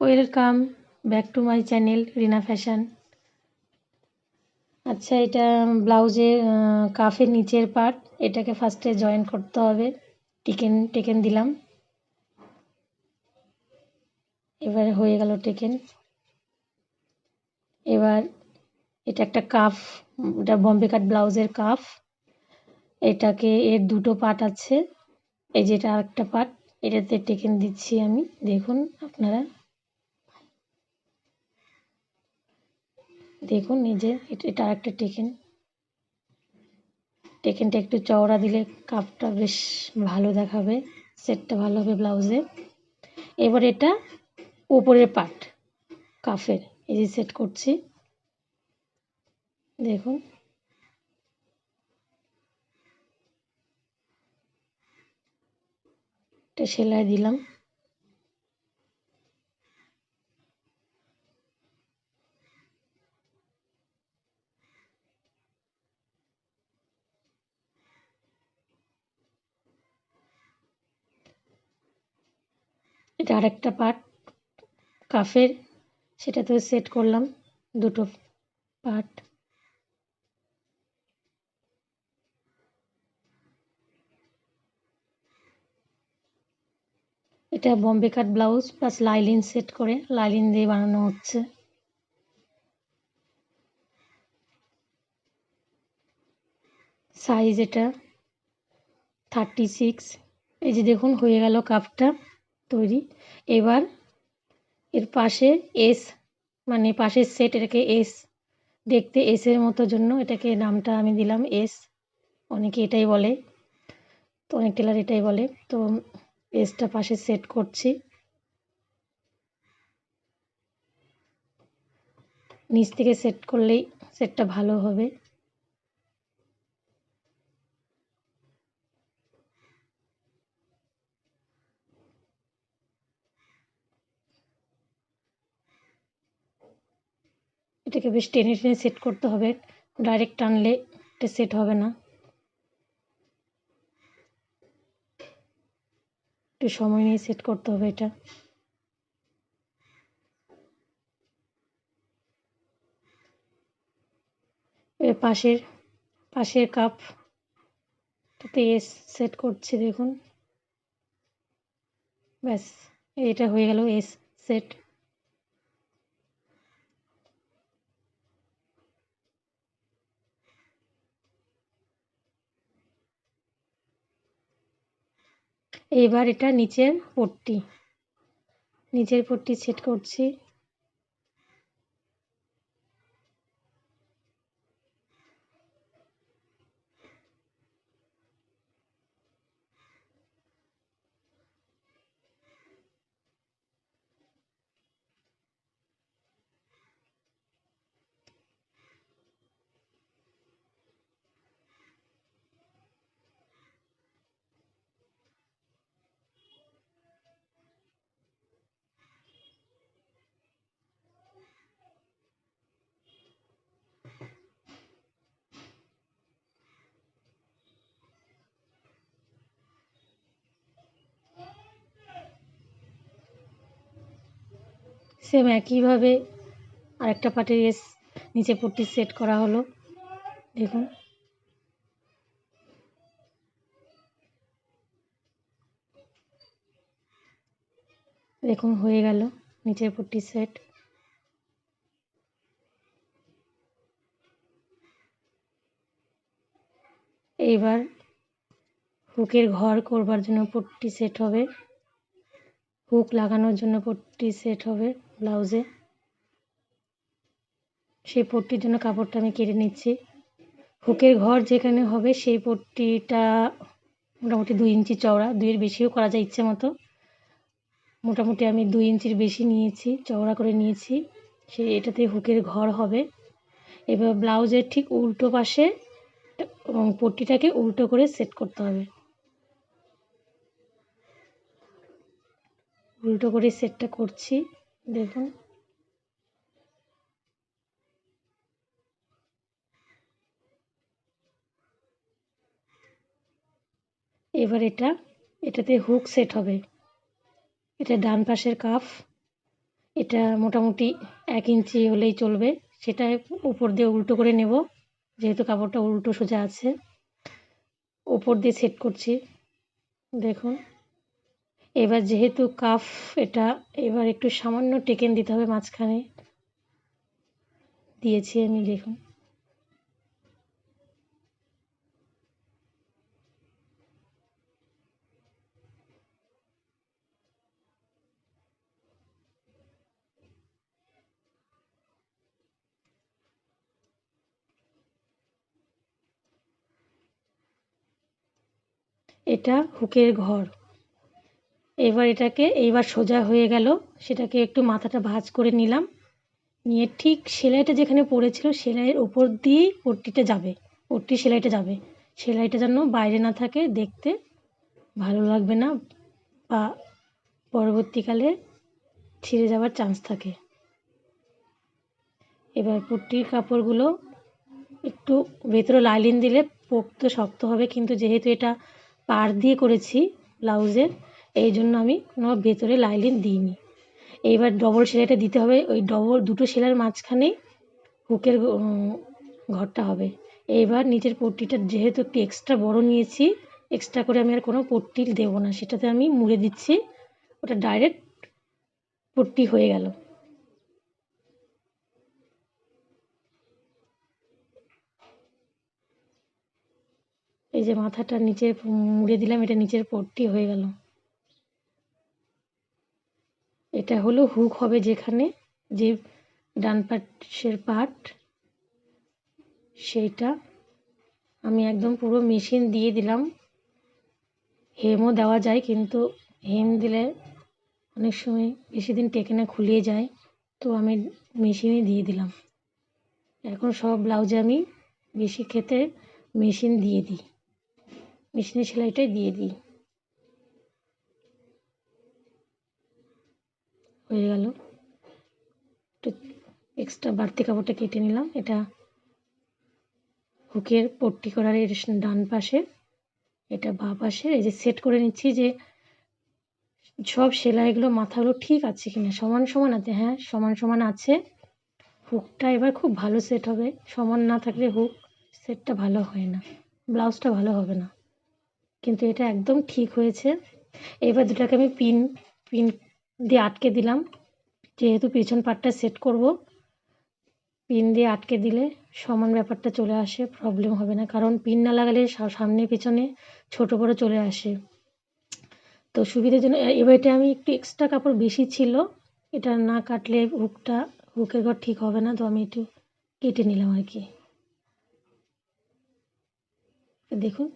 Welcome back to my channel Rina fashion আচ্ছা এটা ব্লাউজের কাফের নিচের পার্ট এটাকে ফার্স্টে জয়েন করতে হবে। টিকেন টেকেন দিলাম। এবারে হয়ে গেল টেকেন এবার এটা একটা কাফ এটা বম্বে কাট ব্লাউজের কাফ এটাকে, এর দুটো পার্ট আছে। এই যেটা আরেকটা পার্ট এটাতে টেকেন দিচ্ছি আমি। দেখুন আপনারা। দেখুন যে এটা আরেকটা টেকেন। টেকেনটা একটু চওড়া দিলে কাপটা বেশ ভালো দেখাবে, সেটটা ভালো হবে ব্লাউজে। এবার এটা উপরের পার্ট, কাফের, এই যে সেট করছি। দেখুন। এটা সেলাই দিলাম। এটা আরেকটা পার্ট কাফের সেটাতেও সেট করলাম দুটো পার্ট। এটা Bombay cut blouse plus lining set করে, লাইলিন দিয়ে বানানো হচ্ছে। সাইজ এটা থার্টি সিক্স এই যে দেখুন, হয়ে গেল কাপটা তৈরি। এবার এর পাশে এস মানে পাশের সেট এটাকে এস দেখতে এসের মতো জন্য এটাকে নামটা আমি দিলাম এস অনেকে এটাই বলে, তো অনেক টেলার এটাই বলে। তো এসটা পাশে সেট করছি। নিচ থেকে সেট করলেই সেটটা ভালো হবে। এটাকে বেশ টেনে টেনে সেট করতে হবে। ডাইরেক্ট টানলে এটা সেট হবে না। একটু সময় নিয়ে সেট করতে হবে এটা। এর পাশের পাশের কাপ টাতে এস সেট করছি দেখুন। ব্যাস এটা হয়ে গেল এস সেট এবার এটা নিচের পট্টি নিচের পট্টি সেট করছি। সেম একইভাবে আরেকটা পার্টের এস নিচে পট্টি সেট করা হলো। দেখুন। দেখুন, হয়ে গেল নিচের পট্টি সেট এইবার হুকের ঘর করবার জন্য পট্টি সেট হবে। হুক লাগানোর জন্য পট্টি সেট হবে। ব্লাউজে। সেই পট্টির জন্য কাপড়টা আমি কেটে নিচ্ছি। হুকের ঘর যেখানে হবে সেই পট্টিটা মোটামুটি দুই ইঞ্চি চওড়া। দুইয়ের বেশিও করা যায় ইচ্ছে মতো। মোটামুটি আমি দুই ইঞ্চির বেশি নিয়েছি, চওড়া করে নিয়েছি। সেই এটাতে হুকের ঘর হবে। এবার ব্লাউজের ঠিক উল্টো পাশে পট্টিটাকে উল্টো করে সেট করতে হবে। উল্টো করে সেটটা করছি। দেখুন। এবার এটা, এটাতে হুক সেট হবে। এটা ডান পাশের কাফ এটা মোটামুটি এক ইঞ্চি হলেই চলবে। সেটা উপর দিয়ে উল্টো করে নেব, যেহেতু কাপড়টা উল্টো সোজা আছে। ওপর দিয়ে সেট করছি। দেখুন। এবার যেহেতু কাফ এটা এবার একটু সামান্য টেকেন দিতে হবে মাঝখানে। দিয়েছি আমি, দেখুন। এটা হুকের ঘর। এবার এটাকে, এইবার সোজা হয়ে গেল। সেটাকে একটু মাথাটা ভাঁজ করে নিলাম। নিয়ে ঠিক সেলাইটা যেখানে পড়েছিল, সেলাইয়ের ওপর দিয়েই পট্টিটা যাবে। পট্টি সেলাইটা যাবে। সেলাইটা যেন বাইরে না থাকে, দেখতে ভালো লাগবে না বা পরবর্তীকালে ছিঁড়ে যাওয়ার চান্স থাকে। এবার পট্টির কাপড়গুলো একটু ভেতরে লাইলিন দিলে পোক্ত শক্ত হবে, কিন্তু যেহেতু এটা পাড় দিয়ে করেছি ব্লাউজের এই জন্য আমি কোনো ভেতরে লাইলিন দিইনি। এইবার ডবল সেলাইটা দিতে হবে। ওই ডবল দুটো সেলাইয়ের মাঝখানেই হুকের ঘরটা হবে। এইবার নিচের পট্টিটা যেহেতু একটু এক্সট্রা বড় নিয়েছি এক্সট্রা করে আমি আর কোনো পট্টি দেবো না। সেটাতে আমি মুড়ে দিচ্ছি। ওটা ডাইরেক্ট পট্টি হয়ে গেল। এই যে মাথাটা নিচে মুড়ে দিলাম, এটা নিচের পট্টি হয়ে গেল। এটা হলো হুক হবে যেখানে যে ডান পাশের পার্ট সেইটা আমি একদম পুরো মেশিন দিয়ে দিলাম। হেমও দেওয়া যায় কিন্তু হেম দিলে অনেক সময় বেশি দিন টেকে না, খুলিয়ে যায়। তো আমি মেশিনই দিয়ে দিলাম। এখন সব ব্লাউজে আমি বেশি ক্ষেত্রে মেশিন দিয়ে দিই। মেশিনের সেলাইটাই দিয়ে দিই। হয়ে গেল। একটু এক্সট্রা বাড়তি কাপড়টা কেটে নিলাম। এটা হুকের পট্টি করার এর ডান পাশে, এটা বা পাশে। এই যে সেট করে নিচ্ছি যে সব সেলাইগুলো মাথাগুলো ঠিক আছে কিনা? সমান সমান আছে হ্যাঁ সমান সমান আছে। হুকটা এবার খুব ভালো সেট হবে। সমান না থাকলে হুক সেটটা ভালো হয় না। ব্লাউজটা ভালো হবে না। কিন্তু এটা একদম ঠিক হয়েছে। এবার দুটাকে আমি পিন পিন দিয়ে আটকে দিলাম। যেহেতু পেছন পাটটা সেট করব পিন দিয়ে আটকে দিলে সমান ব্যাপারটা চলে আসে প্রবলেম হবে না। কারণ পিন না লাগালে সামনে পেছনে ছোট বড় চলে আসে। তো সুবিধার জন্য এবার এটা আমি একটু এক্সট্রা কাপড় বেশি ছিল, এটা না কাটলে হুকটা হুকের ঘর ঠিক হবে না, তো আমি একটু কেটে নিলাম আর কি। দেখুন